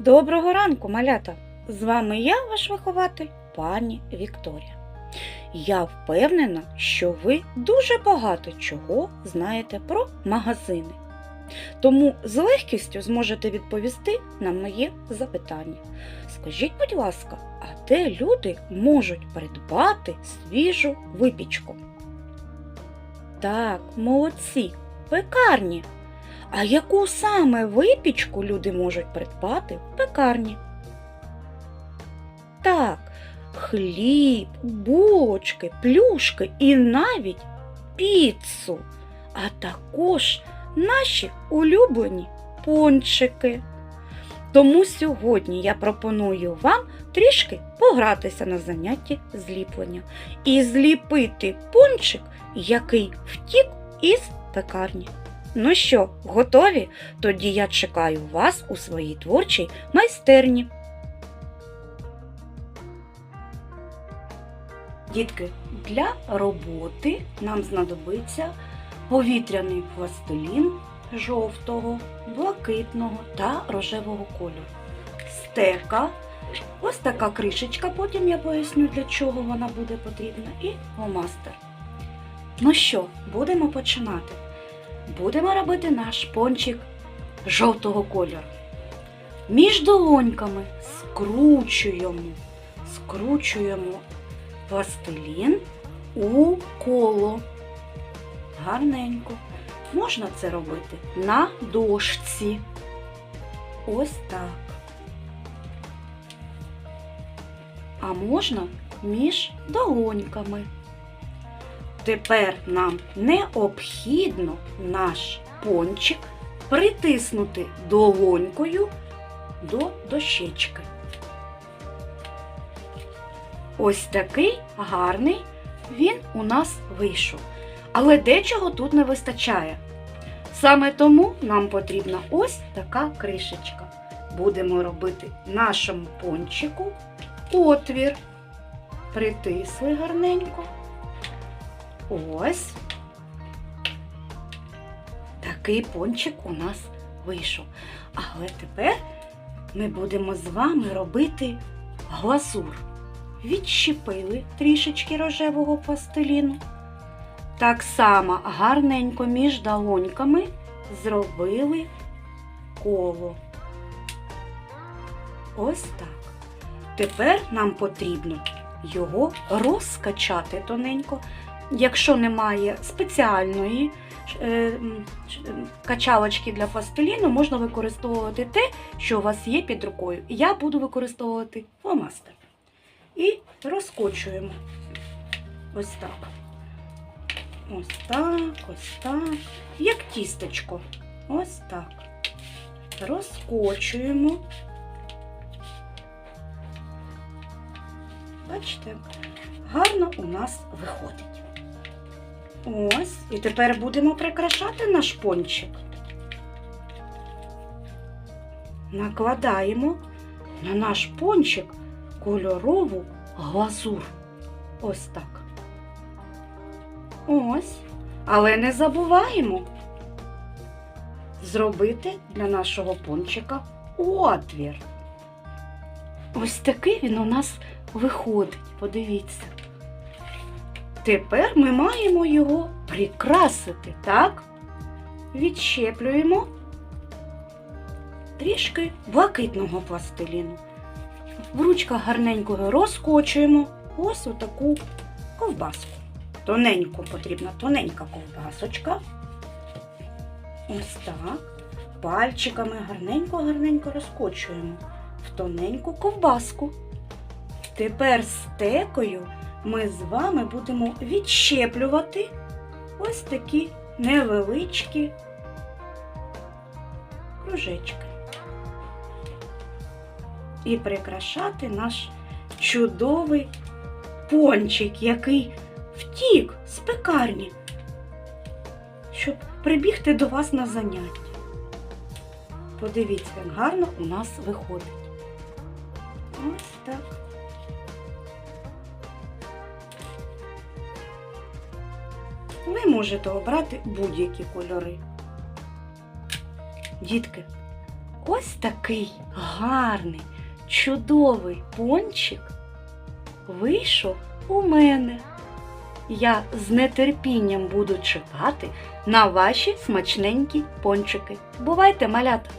Доброго ранку, малята! З вами я, ваш вихователь, пані Вікторія. Я впевнена, що ви дуже багато чого знаєте про магазини. Тому з легкістю зможете відповісти на моє запитання. Скажіть, будь ласка, а де люди можуть придбати свіжу випічку? Так, молодці, пекарні. А яку саме випічку люди можуть придбати в пекарні? Так, хліб, булочки, плюшки і навіть піцу, а також наші улюблені пончики. Тому сьогодні я пропоную вам трішки погратися на занятті зліплення і зліпити пончик, який втік із пекарні. Ну що, готові? Тоді я чекаю вас у своїй творчій майстерні. Дітки, для роботи нам знадобиться повітряний пластилін жовтого, блакитного та рожевого кольору. Стека, ось така кришечка, потім я поясню, для чого вона буде потрібна, і фломастер. Ну що, будемо починати. Будемо робити наш пончик жовтого кольору. Між долоньками скручуємо, скручуємо пластилін у коло. Гарненько. Можна це робити на дошці. Ось так. А можна між долоньками. Тепер нам необхідно наш пончик притиснути долонькою до дощечки. Ось такий гарний він у нас вийшов. Але дечого тут не вистачає. Саме тому нам потрібна ось така кришечка. Будемо робити нашому пончику отвір. Притисли гарненько. Ось. Такий пончик у нас вийшов. Але тепер ми будемо з вами робити глазур. Відщепили трішечки рожевого пластиліну. Так само гарненько між долоньками зробили коло. Ось так. Тепер нам потрібно його розкачати тоненько. Якщо немає спеціальної е, качалочки для пластиліну, можна використовувати те, що у вас є під рукою. Я буду використовувати фломастер. І розкочуємо. Ось так. Ось так, ось так. Як тістечко. Ось так. Розкочуємо. Бачите, гарно у нас виходить. Ось. І тепер будемо прикрашати наш пончик. Накладаємо на наш пончик кольорову глазур. Ось так. Ось. Але не забуваємо зробити для нашого пончика отвір. Ось такий він у нас виходить. Подивіться. Тепер ми маємо його прикрасити, так? Відщеплюємо трішки блакитного пластиліну. В ручках гарненько його розкочуємо ось отаку ковбаску. Тоненьку потрібна тоненька ковбасочка. Ось так. Пальчиками гарненько-гарненько розкочуємо в тоненьку ковбаску. Тепер стекою ми з вами будемо відщеплювати ось такі невеличкі кружечки. І прикрашати наш чудовий пончик, який втік з пекарні, щоб прибігти до вас на заняття. Подивіться, як гарно у нас виходить. Ось так. Ви можете обрати будь-які кольори. Дітки, ось такий гарний, чудовий пончик вийшов у мене. Я з нетерпінням буду чекати на ваші смачненькі пончики. Бувайте, малята!